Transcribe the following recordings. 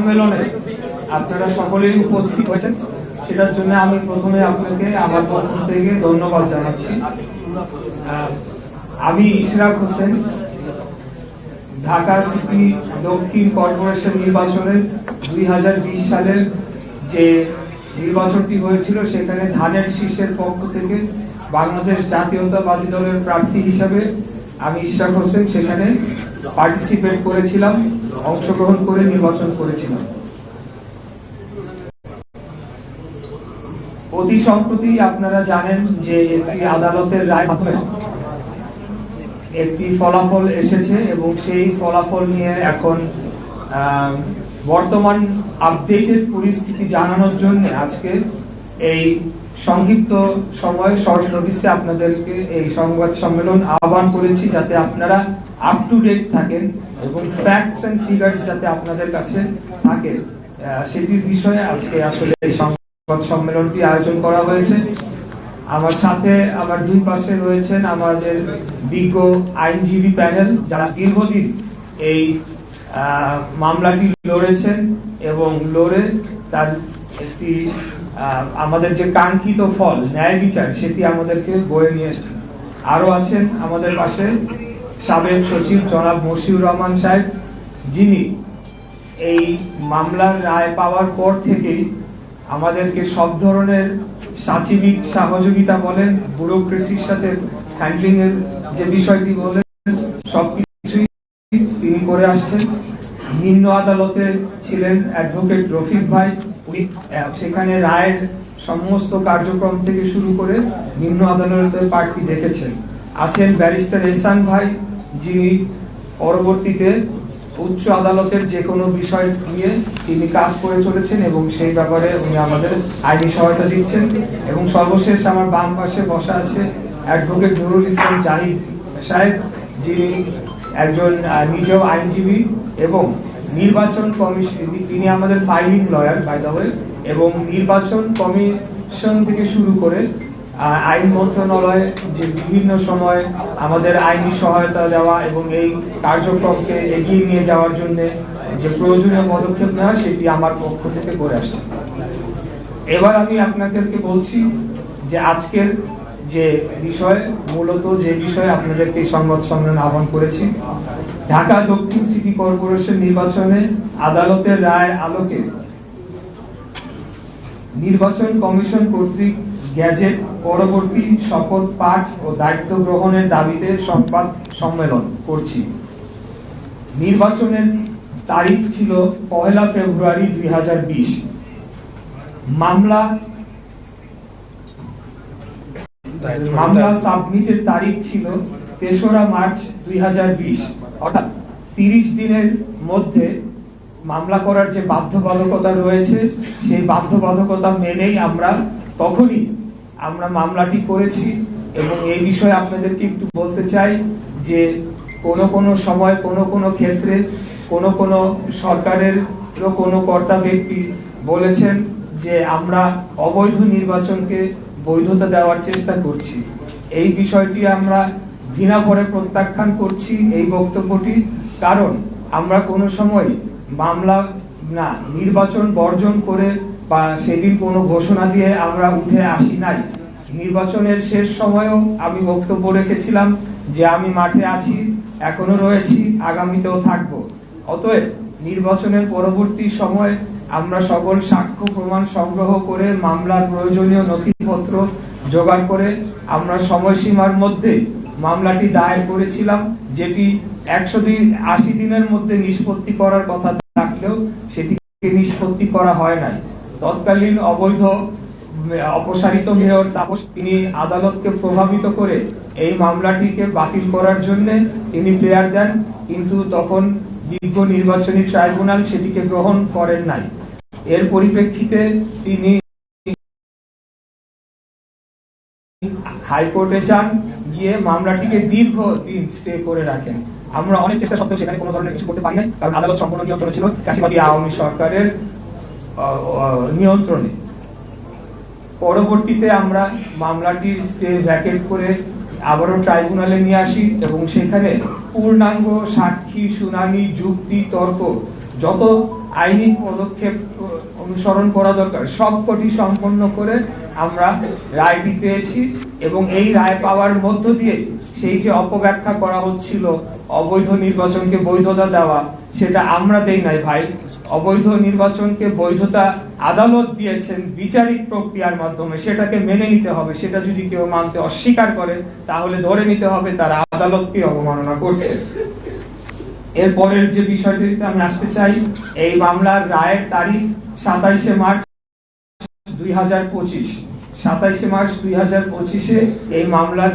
সম্মেলনে আপনারা সকলেই উপস্থিত হয়েছেন। সেটার জন্য আমি প্রথমে আপনাকে আমার পক্ষ থেকে ধন্যবাদ জানাচ্ছি। আমি ইশরাক হোসেন, ঢাকা সিটি দক্ষিণ কর্পোরেশন নির্বাচনে দুই সালের যে নির্বাচনটি হয়েছিল, সেখানে ধানের শীর্ষের পক্ষ থেকে বাংলাদেশ জাতীয়তাবাদী দলের প্রার্থী হিসাবে আমি ইশরাক হোসেন সেখানে পার্টিসিপেট করেছিলাম। অংশগ্রহণ করে নির্বাচন করেছিলাম। অতি সম্প্রতি আপনারা জানেন যে একটি আদালতের রায় মাধ্যমে একটি ফলাফল এসেছে এবং সেই ফলাফল নিয়ে এখন বর্তমান আপডেটেড পরিস্থিতি জানানোর জন্য আজকে এই সংক্ষিপ্ত সময় শর্ট নোটিসে আপনাদেরকে এই সংবাদ সম্মেলন আহ্বান করেছি যাতে আপনারা আপ টু ডেট থাকেন। এবং ফ্যাক্টস এন্ড ফিগার্স যাতে আপনাদের কাছে থাকে সেটির বিষয়ে আজকে আসলে এই সংবাদ সম্মেলনটি আয়োজন করা হয়েছে। আমার সাথে আমার দুই পাশে রয়েছেন আমাদের বিজ্ঞ আইনজীবী প্যানেল, যারা দীর্ঘদিন এই মামলাটি লড়েছেন এবং লড়ে তার একটি আমাদের যে কাঙ্ক্ষিত ফল, ন্যায় বিচার, সেটি আমাদেরকে বয়ে নিয়ে আরও আছেন আমাদের পাশে সাবেক সচিব জনাব মশিউর রহমান সাহেব, যিনি এই মামলার রায় পাওয়ার পর থেকেই আমাদেরকে সব ধরনের সাচিবিক সহযোগিতা বলেন, ব্যুরোক্রেসির সাথে হ্যান্ডলিং এর যে বিষয়টি বলেন সবকিছুই তিনি করে আসছেন। নিম্ন আদালতে ছিলেন অ্যাডভোকেট রফিক ভাই, উনি সেখানে রায়ের সমস্ত কার্যক্রম থেকে শুরু করে নিম্ন আদালতের পার্টি দেখেছেন। আছেন ব্যারিস্টার এহসান ভাই যিনি পরবর্তীতে উচ্চ আদালতের যে কোনো বিষয় নিয়ে তিনি কাজ করে চলেছেন এবং সেই ব্যাপারে উনি আমাদের আইনি সহায়তা দিচ্ছেন। এবং সর্বশেষ আমার বাম পাশে বসা আছে অ্যাডভোকেট নুরুল ইসলাম জাহিদ সাহেব, যিনি একজন নিজেও আইনজীবী এবং নির্বাচন কমিশন তিনি আমাদের ফাইলিং লয়ার বাই দ্য এবং নির্বাচন কমিশন থেকে শুরু করে আইন মন্ত্রণালয় যে বিভিন্ন সময় আমাদের আইনি সহায়তা দেওয়া এবং এই কার্যক্রমকে এগিয়ে নিয়ে যাওয়ার জন্য যে প্রয়োজনীয় পদক্ষেপ নেওয়া, সেটি আমার পক্ষ থেকে করে আসছে। এবার আমি আপনাদেরকে বলছি যে আজকের যে বিষয়, মূলত যে বিষয়ে আপনাদেরকে সংবাদ সম্মেলন আহ্বান করেছি, ঢাকা দক্ষিণ সিটি কর্পোরেশন নির্বাচনে আদালতের রায়ের আলোকে নির্বাচন কমিশন কর্তৃক গ্যাজেট পরবর্তী শপথ পাঠ ও দায়িত্ব গ্রহণের দাবিতে সংবাদ সম্মেলন করছি। নির্বাচনের তারিখ ছিল পহেলা ফেব্রুয়ারি দুই হাজার বিশ। মামলা মামলা সাবমিটের তারিখ ছিল তেসরা মার্চ দুই হাজার বিশ। অর্থাৎ তিরিশ দিনের মধ্যে মামলা করার যে বাধ্যবাধকতা রয়েছে, সেই বাধ্যবাধকতা মেনেই আমরা তখনই আমরা মামলাটি করেছি এবং এই বিষয়ে আপনাদেরকে একটু বলতে চাই যে কোনো কোনো সময় কোনো কোনো ক্ষেত্রে কোনো কোনো সরকারের কোনো কর্তা ব্যক্তি বলেছেন যে আমরা অবৈধ নির্বাচনকে বৈধতা দেওয়ার চেষ্টা করছি। এই বিষয়টি আমরা ঘৃণা ভরে প্রত্যাখ্যান করছি এই বক্তব্যটি। কারণ আমরা কোনো সময় মামলা না, নির্বাচন বর্জন করে বা সেদিন কোনো ঘোষণা দিয়ে আমরা উঠে আসি নাই। নির্বাচনের শেষ সময়েও আমি বক্তব্য রেখেছিলাম যে আমি মাঠে আছি, এখনও রয়েছি, আগামীতেও থাকব। অতএব নির্বাচনের পরবর্তী সময় আমরা সকল সাক্ষ্য প্রমাণ সংগ্রহ করে, মামলার প্রয়োজনীয় নথিপত্র জোগাড় করে আমরা সময়সীমার মধ্যে মামলাটি দায়ের করেছিলাম, যেটি একশো আশি দিনের মধ্যে নিষ্পত্তি করার কথা থাকলেও সেটিকে নিষ্পত্তি করা হয় নাই। তৎকালীন অবৈধ অপসারিত মেয়র তাপস, তিনি আদালতকে প্রভাবিত করে এই মামলাটিকে বাতিল করার জন্য তিনি প্রেয়ার দেন, কিন্তু তখন বিজ্ঞ নির্বাচনী ট্রাইব্যুনাল সেটিকে গ্রহণ করেন নাই। এর পরিপ্রেক্ষিতে তিনি হাইকোর্টে যান, গিয়ে মামলাটিকে দীর্ঘ দিন স্টে করে রাখেন। আমরা অনেক চেষ্টা সত্ত্বেও সেখানে কোনো ধরনের কিছু করতে পারি নাই, কারণ আদালত সম্পূর্ণ নিয়ন্ত্রণ ছিল। কাশিবাদী আওয়ামী সরকারের নিয়ন্ত্রণে। পরবর্তীতে আমরা মামলাটির ভ্যাকেট করে আবারও ট্রাইব্যুনালে নিয়ে আসি এবং সেখানে পূর্ণাঙ্গ সাক্ষী, শুনানি, যুক্তি, তর্ক, যত আইনি পদক্ষেপ অনুসরণ করা দরকার, সবকটি সম্পন্ন করে আমরা রায়টি পেয়েছি এবং এই রায় পাওয়ার মধ্য দিয়ে সেই যে অপব্যাখ্যা করা হচ্ছিল, অবৈধ নির্বাচনকে বৈধতা দেওয়া সেটা আমরা দেই নাই ভাই। অবৈধ নির্বাচনকে বৈধতা আদালত দিয়েছেন বিচারিক প্রক্রিয়ার মাধ্যমে। সেটাকে মেনে নিতে হবে। সেটা যদি কেউ মানতে অস্বীকার করে, তাহলে ধরে নিতে হবে তারা আদালতকে অবমাননা করছে। এরপরের যে বিষয়টিতে আমি আসতে চাই, এই মামলার রায়ের তারিখ সাতাইশে মার্চ দুই হাজার পঁচিশ। সাতাইশে মার্চ দুই পঁচিশে এই মামলার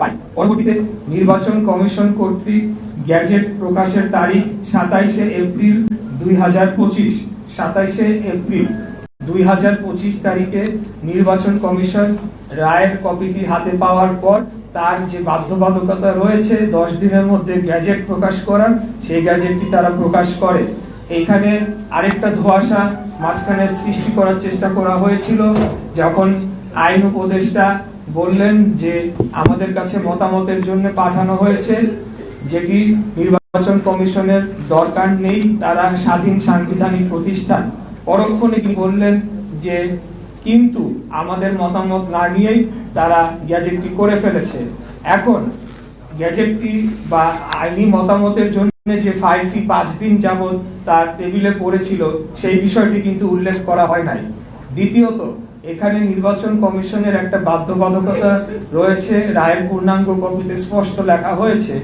পাই। পরবর্তীতে নির্বাচন কমিশন কর্তৃক গ্যাজেট প্রকাশের তারিখ সাতাইশে এপ্রিল দুই হাজার পঁচিশ। সাতাইশে এপ্রিল দুই হাজার পঁচিশ তারিখে নির্বাচন কমিশন রায়ের কপিটি হাতে পাওয়ার পর তার যে বাধ্যবাধকতা রয়েছে দশ দিনের মধ্যে গ্যাজেট প্রকাশ করার, সেই গ্যাজেটটি তারা প্রকাশ করে। এখানে আরেকটা ধোঁয়াশা মাঝখানে সৃষ্টি করার চেষ্টা করা হয়েছিল, যখন আইন উপদেষ্টা বললেন যে আমাদের কাছে মতামতের জন্য পাঠানো হয়েছে। যেটি নির্বাচন কমিশনের দরকার নেই, তারা স্বাধীন সাংবিধানিক প্রতিষ্ঠান। পরক্ষণে তিনি বললেন যে, কিন্তু আমাদের মতামত না নিয়েই তারা গ্যাজেটটি করে ফেলেছে। এখন, গ্যাজেটটি বা আইনি মতামতের জন্য যে ফাইলটি পাঁচ দিন যাবৎ তার টেবিলে পড়েছিল, সেই বিষয়টি কিন্তু উল্লেখ করা হয় নাই। দ্বিতীয়ত, এখানে নির্বাচন কমিশনের একটা বাধ্যবাধকতা রয়েছে। রায়ের পূর্ণাঙ্গ কপিতে স্পষ্ট লেখা হয়েছে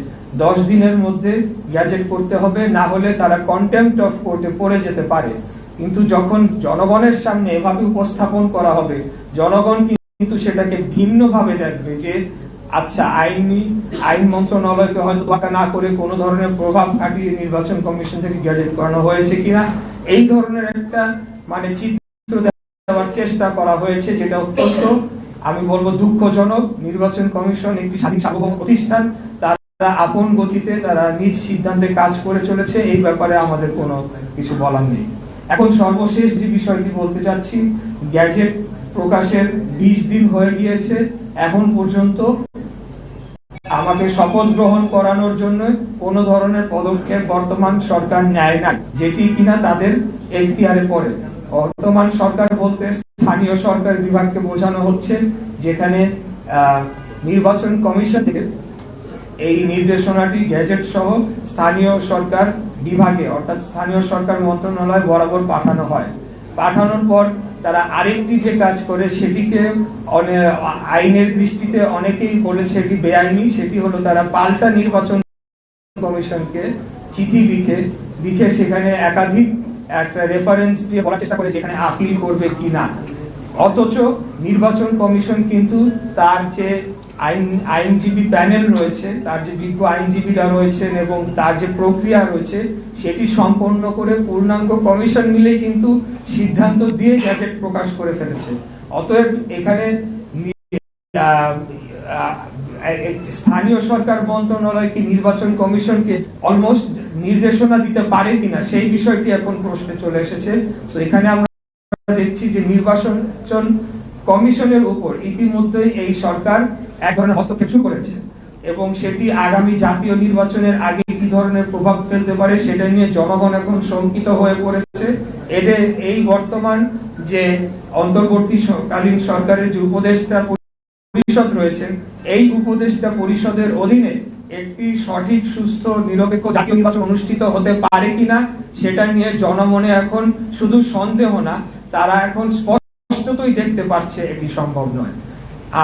দশ দিনের মধ্যে গ্যাজেট করতে হবে, না হলে তারা কন্টেম্পট অফ কোর্টে পড়ে যেতে পারে। কিন্তু যখন জনগণের সামনে এভাবে উপস্থাপন করা হবে, জনগণ কিন্তু সেটাকে ভিন্নভাবে দেখবে যে আচ্ছা আইনি, আইন মন্ত্রণালয়কে হয়তো তোয়াক্কা না করে কোনো ধরনের প্রভাব খাটিয়ে নির্বাচন কমিশন থেকে গ্যাজেট করানো হয়েছে কিনা, এই ধরনের একটা মানে চিত্র দেওয়ার চেষ্টা করা হয়েছে যেটা অত্যন্ত, আমি বলব, দুঃখজনক। নির্বাচন কমিশন একটি স্বাধীন সার্বভৌম প্রতিষ্ঠান, তারা আপন গতিতে তারা নিজ সিদ্ধান্তে কাজ করে চলেছে, এই ব্যাপারে আমাদের কোনো কিছু বলার নেই। এখন সর্বশেষ যে বিষয়টি বলতে চাচ্ছি, গ্যাজেট প্রকাশের বিশ দিন হয়ে গিয়েছে, এখন পর্যন্ত আমাকে শপথ গ্রহণ করানোর জন্য কোন ধরনের পদক্ষেপ বর্তমান সরকার নেয় না যেটি কিনা তাদের এখতিয়ারে পড়ে। বর্তমান সরকার বলতে স্থানীয় সরকার বিভাগকে বোঝানো হচ্ছে, যেখানে নির্বাচন কমিশন থেকে এই নির্দেশনাটি গ্যাজেট সহ স্থানীয় সরকার বিভাগে, অর্থাৎ স্থানীয় সরকার মন্ত্রণালয় বরাবর পাঠানো হয়। পাঠানোর পর তারা আরেকটি যে কাজ করে, সেটিকে আইনের দৃষ্টিতে অনেকেই বলেছে এটি বেআইনি। সেটি হলো তারা পাল্টা নির্বাচন কমিশনকে চিঠি লিখে লিখে সেখানে একাধিক একটা রেফারেন্স দিয়ে বলার চেষ্টা করে যেখানে আপিল করবে কি না অথচ নির্বাচন কমিশন কিন্তু তার যে আইন, আইনজীবী প্যানেল রয়েছে, তার যে বিজ্ঞ আইনজীবীরা রয়েছেন এবং তার যে প্রক্রিয়া রয়েছে, সেটি সম্পন্ন করে পূর্ণাঙ্গ কমিশন মিলেই কিন্তু সিদ্ধান্ত দিয়ে গ্যাজেট প্রকাশ করে ফেলেছে। অতএব এখানে স্থানীয় সরকার মন্ত্রণালয় কি নির্বাচন কমিশনকে অলমোস্ট নির্দেশনা দিতে পারে কিনা, সেই বিষয়টি এখন প্রশ্নে চলে এসেছে। তো এখানে আমরা দেখছি যে নির্বাচন কমিশনের উপর ইতিমধ্যেই এই সরকার এক ধরনের হস্তক্ষেপ শুরু করেছে। এবং সেটি আগামী জাতীয় নির্বাচনের আগে কি ধরনের প্রভাব ফেলতে পারে সেটা নিয়ে জনগণ এখন শঙ্কিত হয়ে পড়েছে। এদের এই বর্তমান যে অন্তর্বর্তীকালীন সরকারের যে উপদেষ্টা পরিষদ রয়েছেন এই উপদেষ্টা পরিষদের অধীনে একটি সঠিক, সুস্থ, নিরপেক্ষ জাতীয় নির্বাচন অনুষ্ঠিত হতে পারে কিনা সেটা নিয়ে জনমনে এখন শুধু সন্দেহ না, তারা এখন স্পষ্টতই দেখতে পাচ্ছে এটি সম্ভব নয়।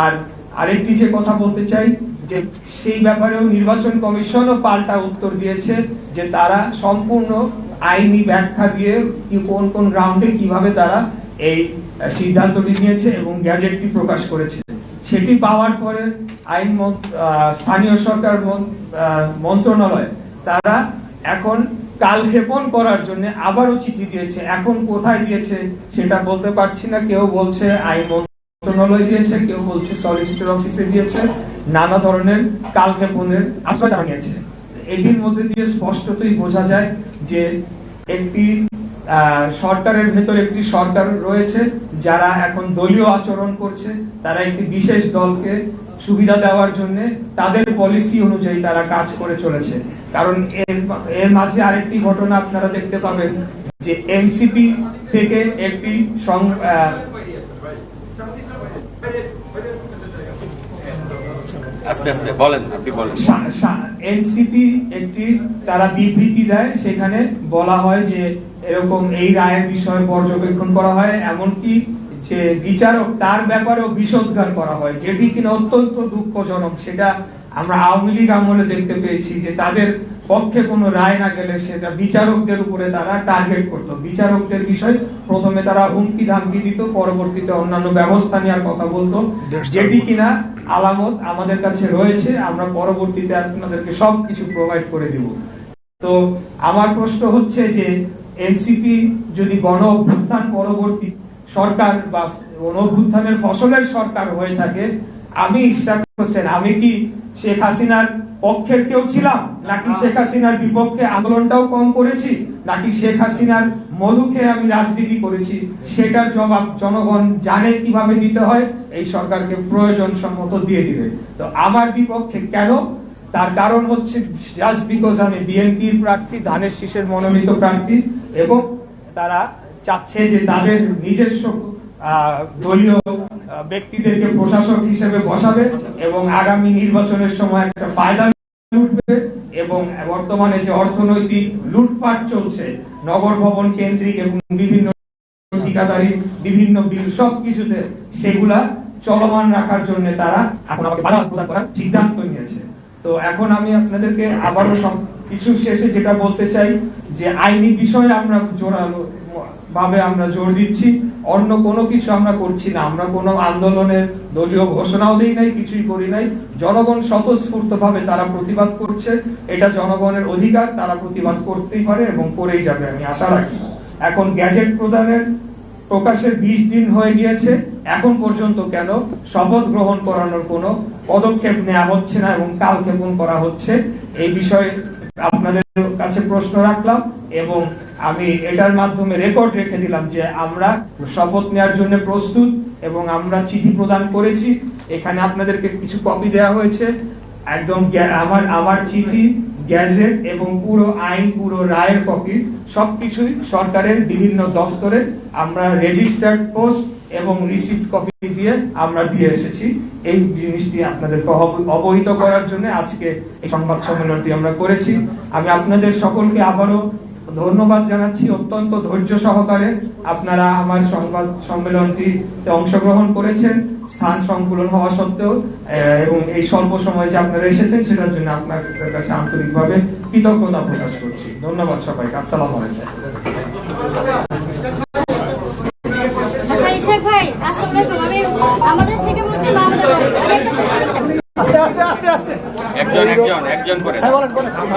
আর আরেকটি যে কথা বলতে চাই, যে সেই ব্যাপারেও নির্বাচন কমিশনও পাল্টা উত্তর দিয়েছে যে তারা সম্পূর্ণ আইনি ব্যাখ্যা দিয়ে কোন কোন রাউন্ডে কীভাবে তারা এই সিদ্ধান্তটি নিয়েছে এবং গ্যাজেটটি প্রকাশ করেছে। সেটি পাওয়ার পরে আইন স্থানীয় সরকার মন্ত্রণালয় তারা এখন কালক্ষেপণ করার জন্য আবারও চিঠি দিয়েছে। এখন কোথায় দিয়েছে সেটা বলতে পারছি না। কেউ বলছে আইন মন্ত্রণালয় দিয়েছে, কেউ বলছে সলিসিটর অফিসে দিয়েছে, নানা ধরনের কালক্ষেপণের আশ্রয় নিয়েছে। এটির মধ্যে দিয়ে স্পষ্টতই বোঝা যায় যে একটি সরকারের ভেতর একটি সরকার রয়েছে, যারা এখন দলীয় আচরণ করছে, তারা একটি বিশেষ দলকে সুবিধা দেওয়ার জন্য তাদের পলিসি অনুযায়ী তারা কাজ করে চলেছে। কারণ এর এর মাঝে আরেকটি ঘটনা আপনারা দেখতে পাবেন, যে এনসিপি থেকে একটি আস্তে আস্তে, বলেন আপনি বলেন। এনসিপি একটি তারা বিবৃতি দেয়, সেখানে বলা হয় যে এরকম এই রায়ের বিষয়ে পর্যবেক্ষণ করা হয়, এমনকি যে বিচারক তার ব্যাপারেও বিষোদ্গার করা হয়, যেটি কিনা অত্যন্ত দুঃখজনক। সেটা আমরা আওয়ামী লীগ আমলে দেখতে পেয়েছি যে তাদের পক্ষে কোনো রায় না গেলে সেটা বিচারকদের উপরে তারা টার্গেট করত। বিচারকদের বিষয় প্রথমে তারা হুমকি ধামকি দিত পরবর্তীতে অন্যান্য ব্যবস্থা নেওয়ার কথা বলতো। যেটি কিনা আলামত আমাদের কাছে রয়েছে আমরা পরবর্তীতে আপনাদেরকে সবকিছু প্রোভাইড করে দিব। তো আমার প্রশ্ন হচ্ছে যে এনসিপি যদি গণ অভ্যুত্থান পরবর্তী সরকার বা গণ অভ্যুত্থানের ফসলের সরকার হয়ে থাকে আমি ইশরাক হোসেন আমি কি শেখ হাসিনার পক্ষের কেউ ছিলাম নাকি শেখ হাসিনার বিপক্ষে আন্দোলনটাও কম করেছি নাকি শেখ হাসিনার মধুকে আমি রাজনীতি করেছি সেটার জবাব জনগণ জানে কীভাবে দিতে হয় এই সরকারকে প্রয়োজন সম্মত দিয়ে দিবে। তো আমার বিপক্ষে কেন? তার কারণ হচ্ছে জাস্ট বিকজ আমি বিএনপির প্রার্থী ধানের শীষের মনোনীত প্রার্থী এবং তারা চাচ্ছে যে তাদের নিজস্ব দলীয় ব্যক্তিদেরকে প্রশাসক হিসেবে বসাবে এবং আগামী নির্বাচনের সময় একটা ফায়দা লুটবে এবং বর্তমানে যে অর্থনৈতিক লুটপাট চলছে, নগর ভবন কেন্দ্রিক এবং বিভিন্ন ঠিকাদারি, বিভিন্ন বিল সবকিছুতে সেগুলা চলমান রাখার জন্য তারা এখন আমাকে বাধা প্রদান করার সিদ্ধান্ত নিয়েছে। তো এখন আমি আপনাদেরকে আবারও সব কিছু শেষে যেটা বলতে চাই, যে আইনি বিষয়ে আমরা জোরালো ভাবে আমরা জোর দিচ্ছি। অন্য কোনো কিছু আমরা করছি না। আমরা কোনো আন্দোলনের দলীয় ঘোষণাও দেই নাই, কিছুই করি নাই। জনগণ স্বতঃস্ফূর্ত ভাবে তারা প্রতিবাদ করছে। এটা জনগণের অধিকার, তারা প্রতিবাদ করতেই পারে এবং করেই যাবে, আমি আশা রাখি। এখন গ্যাজেট প্রদানের প্রকাশের বিশ দিন হয়ে গিয়েছে। এখন পর্যন্ত কেন শপথ গ্রহণ করানোর কোনো পদক্ষেপ নেওয়া হচ্ছে না এবং কাল কালক্ষেপণ করা হচ্ছে, এই বিষয়ে আপনাদের কাছে প্রশ্ন রাখলাম এবং আমি এটার মাধ্যমে রেকর্ড রেখে দিলাম যে আমরা শপথ নেওয়ার জন্য প্রস্তুত এবং আমরা চিঠি প্রদান করেছি। এখানে আপনাদেরকে কিছু কপি দেওয়া হয়েছে। একদম আমার আমার চিঠি, গ্যাজেট এবং পুরো আইন, পুরো রায়ের কপি সবকিছুই সরকারের বিভিন্ন দপ্তরে আমরা রেজিস্টার্ড পোস্ট এবং রিসিপ্ট কপি দিয়ে আমরা দিয়ে এসেছি। এই জিনিসটি আপনাদেরকে অব- অবহিত করার জন্য আজকে এই সংবাদ সম্মেলনটি আমরা করেছি। আমি আপনাদের সকলকে আবারও ধন্যবাদ জানাচ্ছি অত্যন্ত ধৈর্য সহকারে আপনারা আমার সংবাদ সম্মেলনটিতে অংশগ্রহণ করেছেন, স্থান সংকুলন হওয়া সত্ত্বেও এবং এই স্বল্প সময়ে যে আপনারা এসেছেন সেটার জন্য আপনাদের কাছে আন্তরিকভাবে কৃতজ্ঞতা প্রকাশ করছি। ধন্যবাদ সবাইকে। আসসালাম আলাইকুম। আচ্ছা ভাই, আসসালামু আলাইকুম। আমি বাংলাদেশ। থেকে প্রশ্ন করতে চাই একজন একজন একজন করে।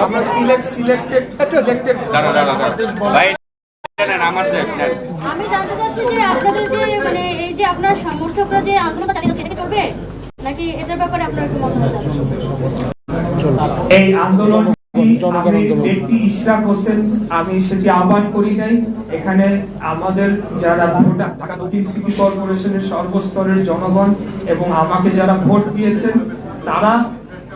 আমরা সিলেক্ট সিলেক্টেড সিলেক্টেড দাঁড়া দাঁড়া দাঁড়া ভাই আমার দেশ আমি জানতে চাচ্ছি যে আপনাদের যে মানে এই যে আপনার সমর্থকরা যে আন্দোলনটা চালিয়ে যাচ্ছে এটা কি চলবে? নাকি এটার ব্যাপারে আপনার একটু মতামত আছে? এই আন্দোলন ব্যক্তি ইশরাক হোসেন আমি সেটি আহ্বান করি নাই। এখানে আমাদের যারা ভোটার ঢাকা দক্ষিণ সিটি কর্পোরেশনের সর্বস্তরের জনগণ এবং আমাকে যারা ভোট দিয়েছেন তারা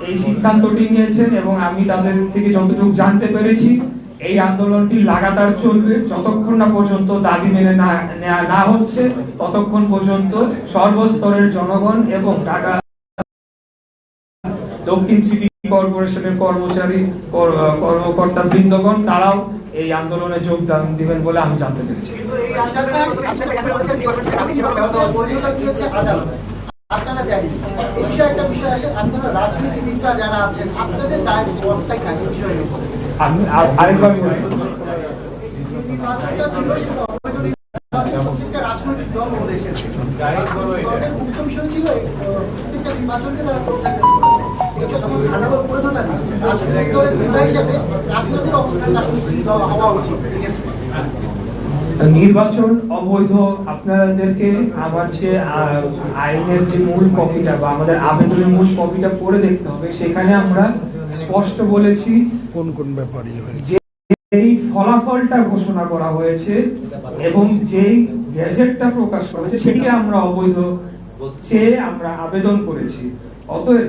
এই সিদ্ধান্তটি নিয়েছেন এবং আমি তাদের থেকে যতটুকু জানতে পেরেছি, এই আন্দোলনটি লাগাতার চলবে। যতক্ষণ না পর্যন্ত দাবি মেনে নেওয়া না হচ্ছে, ততক্ষণ পর্যন্ত সর্বস্তরের জনগণ এবং ঢাকা দক্ষিণ সিটি কর্পোরেশনের কর্মচারী কর্মকর্তা বৃন্দগণ, তারাও এই আন্দোলনে যোগদান দিবেন বলে আমি জানতে পেরেছি। আপনারা জানেন। এই বিষয়ে একটা বিষয় আসে আপনারা রাজনীতিবিদরা যারা আছেন আপনাদের দায়বদ্ধতা কেন বিষয়ের উপরে আমি আর- আরেকবার বলছি রাজনৈতিক দল বলে এসেছে। মুখ্য বিষয় ছিল প্রত্যেকটা নির্বাচনকে তারা প্রত্যাখ্যান করেছে। এটা তখন আদালত বৈধতা দিচ্ছে রাজনৈতিক দলের নেতা হিসেবে আপনাদের অবস্থান রাজনৈতিক দল হওয়া উচিত। নির্বাচন অবৈধ আপনাদেরকে আমার যে আইনের যে মূল কপিটা বা আমাদের আবেদনের মূল কপিটা পড়ে দেখতে হবে সেখানে আমরা স্পষ্ট বলেছি কোন কোন ব্যাপারে যে এই ফলাফলটা ঘোষণা করা হয়েছে এবং যেই গ্যাজেটটা প্রকাশ করা হয়েছে সেটিকে আমরা অবৈধ চেয়ে আমরা আবেদন করেছি। অতএব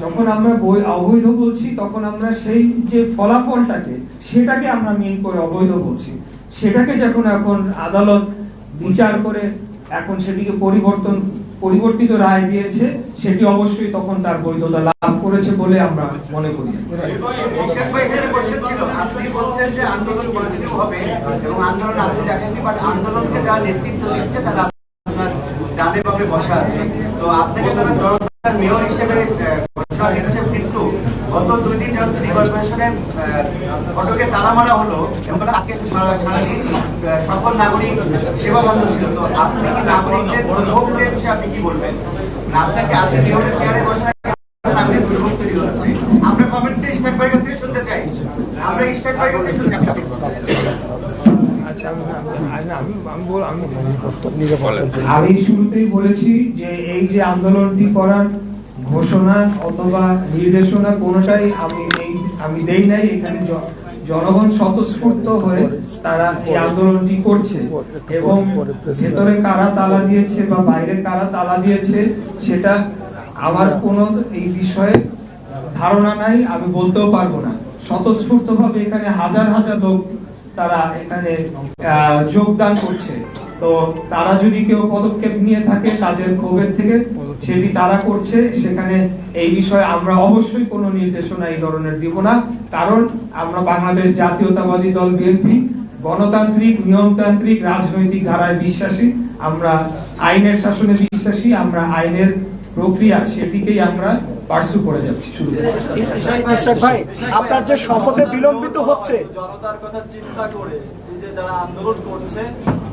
যখন আমরা বই- অবৈধ বলছি তখন আমরা সেই যে ফলাফলটাকে সেটাকে আমরা মিন করে অবৈধ বলছি। সেটাকে যখন এখন আদালত বিচার করে এখন সেটিকে পরিবর্তন, পরিবর্তিত রায় দিয়েছে, সেটি অবশ্যই তখন তার বৈধতা লাভ করেছে বলে আমরা মনে করি। ডানে বসা গত দুই দিন সিটি ফটকে তালা মারা হলো এবং আজকে সারাদিন সকল নাগরিক সেবা বন্ধ ছিল। তো আপনি কি নাগরিকদের দুর্ভোগের বিষয়ে আপনি কি বলবেন? আপনাকে আপনি মেয়রের চেয়ারে বসা নাগরিক দুর্ভোগ তৈরি হচ্ছে। আমরা কমেন্টে স্টেট বাই থেকে শুনতে চাই। আমরা স্টেট বাই থেকে শুনতে চাই। আচ্ছা আমি আমি- আমি আমি বল- আমি আমি শুরুতেই বলেছি যে এই যে আন্দোলনটি করার ঘোষণা অথবা নির্দেশনা কোনোটাই আমি এই আমি দেই নাই। এখানে জনগণ স্বতঃস্ফূর্ত হয়ে তারা এই আন্দোলনটি করছে। এবং ভেতরে কারা তালা দিয়েছে বা বাইরে কারা তালা দিয়েছে, সেটা আমার কোনো এই বিষয়ে ধারণা নাই, আমি বলতেও পারব না। স্বতঃস্ফূর্ত ভাবে এখানে হাজার হাজার লোক তারা এখানে যোগদান করছে। তো তারা যদি কেউ পদক্ষেপ নিয়ে থাকে তাদের ক্ষোভের থেকে সেটি তারা করছে। সেখানে এই বিষয়ে আমরা অবশ্যই কোনো নির্দেশনা এই ধরনের দিব না। কারণ আমরা বাংলাদেশ জাতীয়তাবাদী দল বিএনপি গণতান্ত্রিক নিয়মতান্ত্রিক রাজনৈতিক ধারায় বিশ্বাসী। আমরা আইনের শাসনে বিশ্বাসী আমরা আইনের প্রক্রিয়া সেটিকেই আমরা পার্সু করে যাচ্ছি। শুরু থেকে। ভাই আপনার যে শপথে বিলম্বিত হচ্ছে। জনতার কথা চিন্তা করে যে যারা আন্দোলন করছে,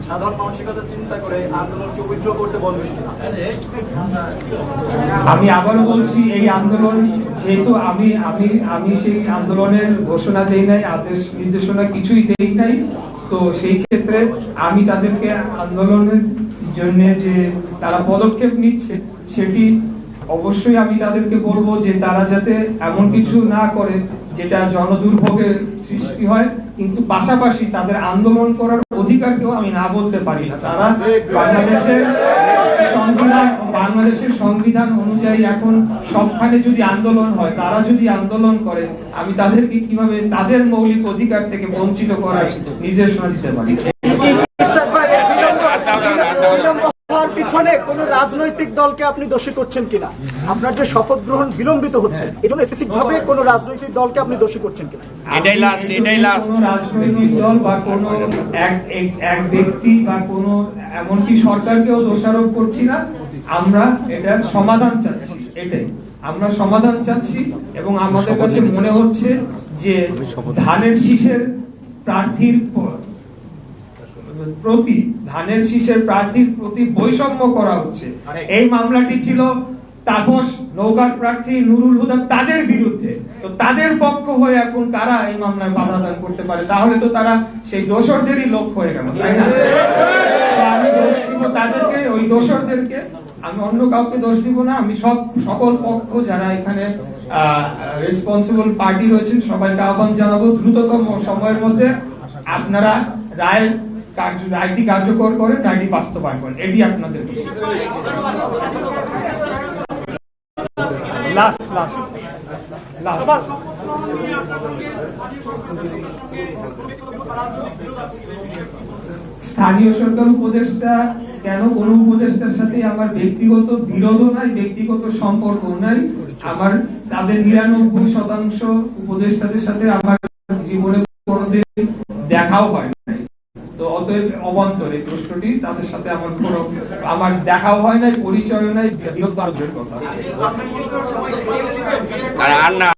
সাধারণ মানুষের কথা চিন্তা করে আন্দোলনকে উইথড্র করতে বলবেন আমি আবারও বলছি, এই আন্দোলন যেহেতু আমি আমি আমি সেই আন্দোলনের ঘোষণা দেই নাই, আদেশ নির্দেশনা কিছুই দেই নাই, তো সেই ক্ষেত্রে আমি তাদেরকে আন্দোলনের জন্য যে তারা পদক্ষেপ নিচ্ছে, সেটি অবশ্যই আমি তাদেরকে বলব যে তারা যাতে এমন কিছু না করে যেটা জনদুর্ভোগের সৃষ্টি হয়, কিন্তু পাশাপাশি তাদের আন্দোলন করার অধিকারকেও আমি না বলতে পারি না। তারা বাংলাদেশের সংবিধান বাংলাদেশের সংবিধান অনুযায়ী এখন সবখানে যদি আন্দোলন হয়, তারা যদি আন্দোলন করে, আমি তাদেরকে কীভাবে তাদের মৌলিক অধিকার থেকে বঞ্চিত করার নির্দেশনা দিতে পারি? কোন রাজনৈতিক দলকে আপনি দোষী করছেন কিনা? আপনার যে শপথ গ্রহণ বিলম্বিত হচ্ছে এই জন্য স্পেসিফিক ভাবে কোন রাজনৈতিক দলকে আপনি দোষী করছেন কিনা? এটাই আমি এটাই। কোনো রাজনৈতিক দল বা কোন এক এক- এক ব্যক্তি বা কোনো এমনকি সরকারকেও দোষারোপ করছি না আমরা এটার সমাধান চাচ্ছি এটাই। আমরা সমাধান চাচ্ছি এবং আমাদের কাছে মনে হচ্ছে যে ধানের শীষের প্রার্থীর প্রতি ধানের শীষের প্রার্থীর প্রতি বৈষম্য করা হচ্ছে। এই মামলাটি ছিল তাপস নৌকার প্রার্থী নুরুল হুদা তাদের বিরুদ্ধে। তো তাদের পক্ষ হয়ে এখন কারা এই মামলায় বাধা দান করতে পারে। তাহলে তো তারা সেই দোষরদেরই লোক হয়ে গেল তাই না? আমি দোষ দিব তাদেরকে ওই দোষরদেরকে। আমি অন্য কাউকে দোষ দিব না আমি সব সকল পক্ষ যারা এখানে রেসপন্সিবল পার্টি রয়েছেন সবাইকে আহ্বান জানাব দ্রুততম সময়ের মধ্যে। আপনারা রায়ের কার্য রায়টি কার্যকর করেন রায়টি বাস্তবায়ন করেন এটি আপনাদের লাস্ট লাস্ট লাস্ট স্থানীয় সরকার উপদেষ্টা কেন কোন উপদেষ্টার সাথে আমার ব্যক্তিগত বিরোধও নাই ব্যক্তিগত সম্পর্ক নাই? আমার তাদের নিরানব্বই শতাংশ উপদেষ্টাদের সাথে আমার জীবনে কোনোদিন দেখাও হয় অতএব অবান্তর এই প্রশ্নটি তাদের সাথে আমার কোন আমার দেখাও হয় নাই পরিচয় নাই বিরোধ কথা। আর না